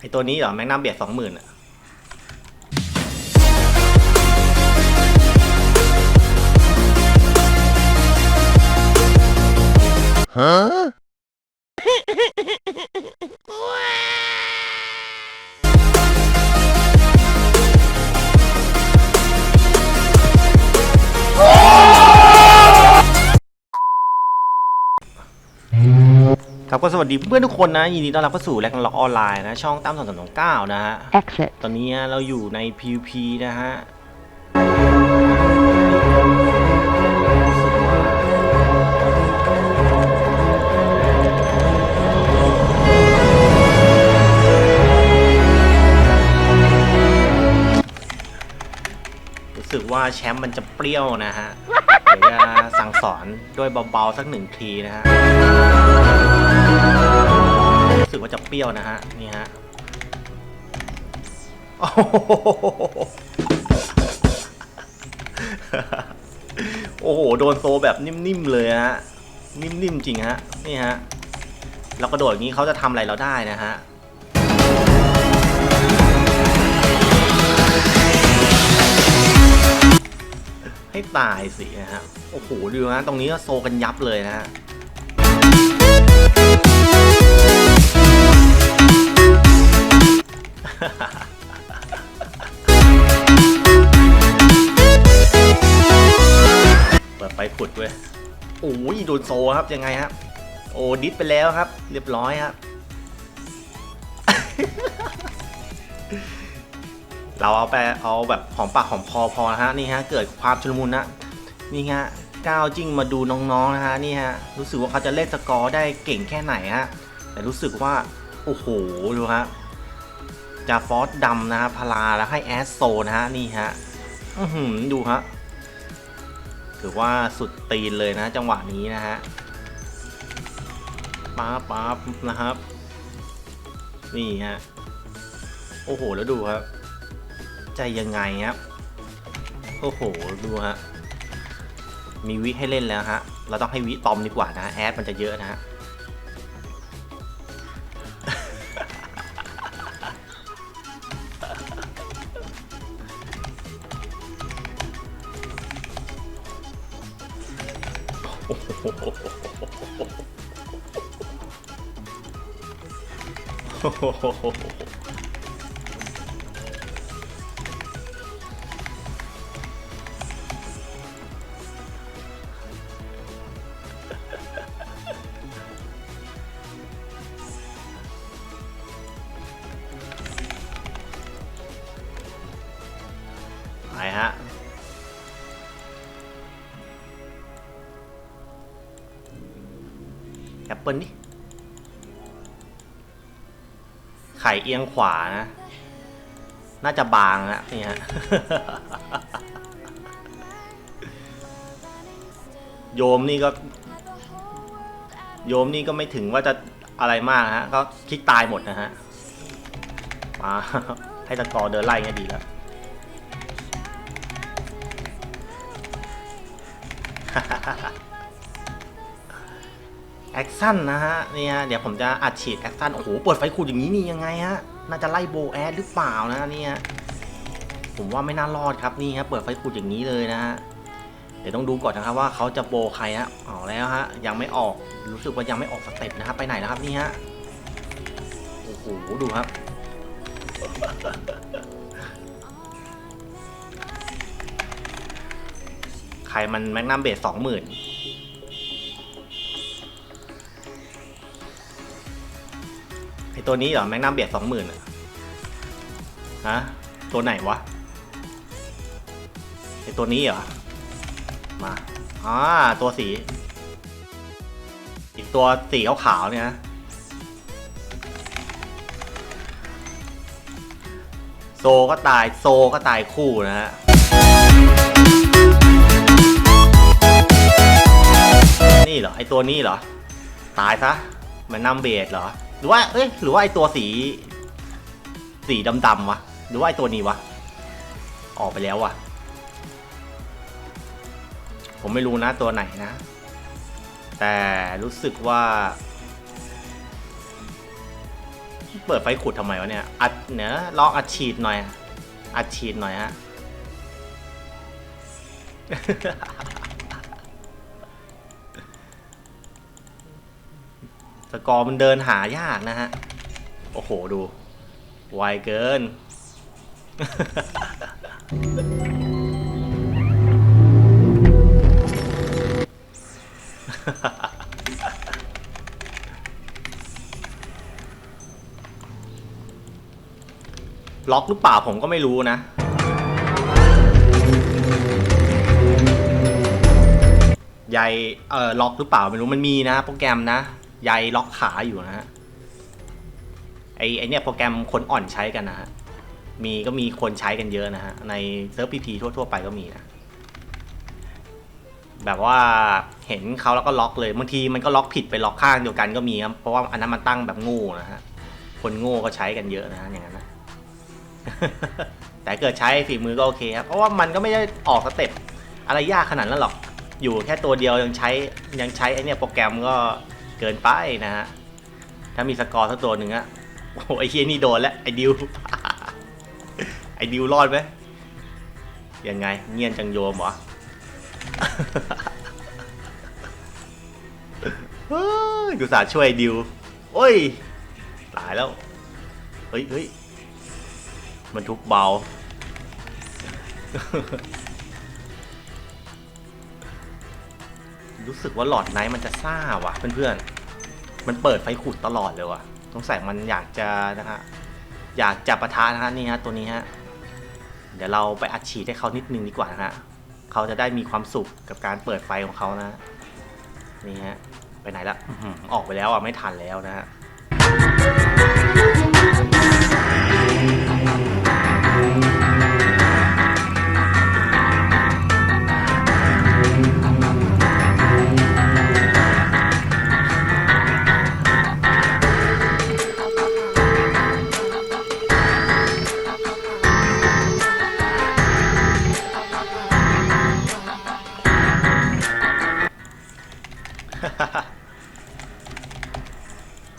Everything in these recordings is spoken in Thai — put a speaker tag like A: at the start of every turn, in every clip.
A: ไอตัวนี้เหรอแมกนัมเบียดสองหมื่นอะ ครับก็สวัสดีเพื่อนๆทุกคนนะ ยินดีต้อนรับเข้าสู่แร็กล็อกออนไลน์นะ ช่องตั้มสองสามสองเก้านะฮะ
B: Exit.
A: ตอนนี้เราอยู่ใน PVP นะฮะรู้สึกว่าแชมป์มันจะเปรี้ยวนะฮะ เดี๋ยวจะสั่งสอนด้วยเบาๆสักหนึ่งทีนะฮะ รู้สึกว่าจะเปรี้ยวนะฮะ นี่ฮะโอ้โห โดนโซแบบนิ่มๆเลยฮะ นิ่มๆจริงฮะ นี่ฮะ เรากระโดดอย่างนี้เขาจะทำอะไรเราได้นะฮะให้ตายสินะฮะ โอ้โห ดูนะ ตรงนี้ก็โซกันยับเลยนะฮะ เปิดไปขุดเว้ยโอ้ยโดนโซครับยังไงครับ โอ้ดิสไปแล้วครับ เรียบร้อยครับ เราเอาไปเอาแบบหอมปากหอมคอพอนะฮะนี่ฮะเกิดความชุลมุนนะนี่ฮะก้าวจิ้งมาดูน้องๆนะฮะนี่ฮะรู้สึกว่าเขาจะเล่นสกอร์ได้เก่งแค่ไหนฮะแต่รู้สึกว่า โอ้โหดูฮะ จะฟอสดำนะฮะพลาแล้วให้แอสโซนะฮะนี่ฮะอื้อหือดูฮะถือว่าสุดตีนเลยนะจังหวะนี้นะฮะป๊าป๊านะครับ นี่ฮะโอ้โหแล้วดูครับ ใจยังไงครับโอ้โหดูฮะมีวิให้เล่นแล้วฮะเราต้องให้วิตอมดีกว่านะแอดมันจะเยอะนะฮะ ไป ปิลนี่ไข่เอียงขวานะ น่าจะบางนะนี่ฮะ โยมนี่ก็ โยมนี่ก็ไม่ถึงว่าจะอะไรมากฮะ ก็คลิกตายหมดนะฮะมาให้ตะกอเดินไล่เงี้ยดีแล้ว แอคชั่นนะฮะนี่ฮะเดี๋ยวผมจะอัดฉีดแอคชั่นโอ้โหเปิดไฟคูดอย่างนี้นี่ยังไงฮะน่าจะไล่โบแอดหรือเปล่านะเนี่ยผมว่าไม่น่ารอดครับนี่ฮะเปิดไฟคูดอย่างนี้เลยนะฮะเดี๋ยวต้องดูก่อนนะครับว่าเขาจะโบใครฮะเอาแล้วฮะยังไม่ออกรู้สึกว่ายังไม่ออกสเต็ปนะครับไปไหนแล้วครับนี่ฮะโอ้โหดูครับใครมันแมกนัมเบสสองหมื่น อตัวนี้เหรอแมกนัมเบียดสองหมื่นอะฮะตัวไหนวะไอตัวนี้เหรอ มาอ่าตัวสี อีกตัวสีขาวๆเนี่ยนะโซก็ตายโซก็ตายคู่นะฮะนี่เหรอไอตัวนี้เหรอ ตายซะมันนัมเบดเหรอ หรือว่า เอ้ย หรือว่าไอตัวสี สีดำๆวะ หรือว่าไอตัวนี้วะ ออกไปแล้ววะผมไม่รู้นะตัวไหนนะ แต่รู้สึกว่า เปิดไฟขุดทำไมวะเนี่ย อัดเนื้อลองอัดฉีดหน่อย อัดฉีดหน่อยฮะ สกอร์มันเดินหายากนะฮะ โอ้โหดู ไวเกิน ล็อกหรือเปล่าผมก็ไม่รู้นะใยเอ่อล็อกหรือเปล่าไม่รู้มันมีนะโปรแกรมนะ ใยล็อกขาอยู่นะฮะไอไอเนี่ยโปรแกรมคนอ่อนใช้กันนะฮะมีก็มีคนใช้กันเยอะนะฮะในเซิร์ฟพีพีทั่ว ๆ ไปก็มีนะแบบว่าเห็นเขาแล้วก็ล็อกเลยบางทีมันก็ล็อกผิดไปล็อกข้างเดียวกันก็มีครับเพราะว่าอันนั้นมันตั้งแบบง่นะฮะคนโง่ก็ใช้กันเยอะนะฮะอย่างนั้นนะแต่เกิดใช้ฝีมือก็โอเคครับเพราะว่ามันก็ไม่ได้ออกสเต็ปอะไรยากขนาดนั้นหรอก อยู่แค่ตัวเดียวยังใช้ยังใช้ไอเนี่ยโปรแกรมก็ เกินไปนะฮะ ถ้ามีสกอร์สักตัวหนึ่งอะโอ้ไอเคียนี่โดนแล้ว ไอดิว ไอดิวรอดไหมยังไง เงียนจังโยมเหรอฮ้ยกูสาช่วยดิว โอ้ย ตายแล้ว เฮ้ยเฮ้ยมันทุกเบา รู้สึกว่าหลอดไนท์มันจะซ่าว่ะเพื่อนๆ มันเปิดไฟขุดตลอดเลยว่ะสงสัยมันอยากจะนะฮะ อยากจะประทานะฮะนี่ฮะตัวนี้ฮะ เดี๋ยวเราไปอัดฉีดให้เขานิดนึงดีกว่านะฮะ เขาจะได้มีความสุขกับการเปิดไฟของเขานะ นี่ฮะ ไปไหนละออกไปแล้วอะไม่ทันแล้วนะฮะ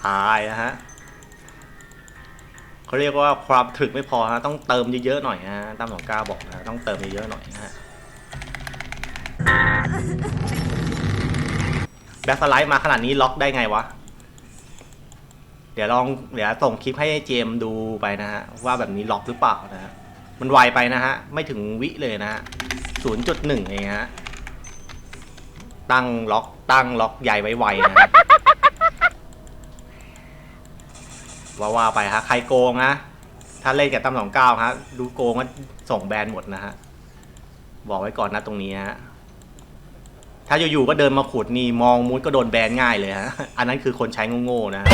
A: หายนะฮะเขาเรียกว่าความถึกไม่พอฮะต้องเติมเยอะๆหน่อยนะฮะตามหลวงก้าบอกนะต้องเติมเยอะๆหน่อยนะฮะแบ็คสไลด์มาขนาดนี้ล็อกได้ไงวะ เดี๋ยวลองเดี๋ยวส่งคลิปให้เจมดูไปนะฮะว่าแบบนี้ล็อกหรือเปล่านะฮะมันไวไปนะฮะ ไม่ถึงวิเลยนะฮะศูนย์จุดหนึ่งเองฮะ ตั้งล็อกตั้งล็อกใหญ่ไว้ไวนะฮะว่าว่าไปฮะใครโกงนะถ้าเล่นกับตำสองเก้าฮะดูโกงก็ส่งแบนหมดนะฮะบอกไว้ก่อนนะตรงนี้ฮะถ้าอยู่ๆก็เดินมาขุดนี่มองมุดก็โดนแบนง่ายเลยฮะอันนั้นคือคนใช้โง่ๆนะฮะ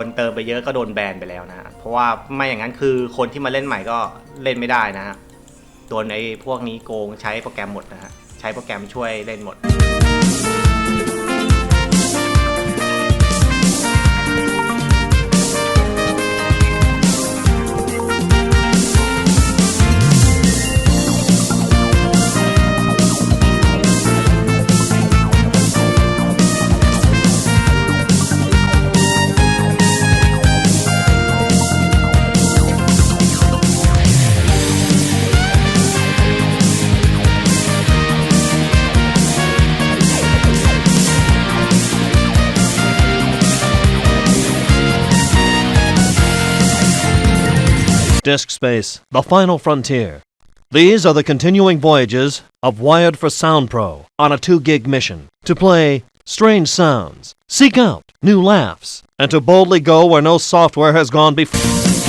A: คนเติมไปเยอะก็โดนแบนไปแล้วนะฮะ เพราะว่าไม่อย่างนั้นคือคนที่มาเล่นใหม่ก็เล่นไม่ได้นะฮะโดนไอ้พวกนี้โกงใช้โปรแกรมหมดนะฮะใช้โปรแกรมช่วยเล่นหมด
B: Disk Space, The Final Frontier. These are the continuing voyages of Wired for Sound Pro on a 2 gig mission to play strange sounds, seek out new laughs, and to boldly go where no software has gone before.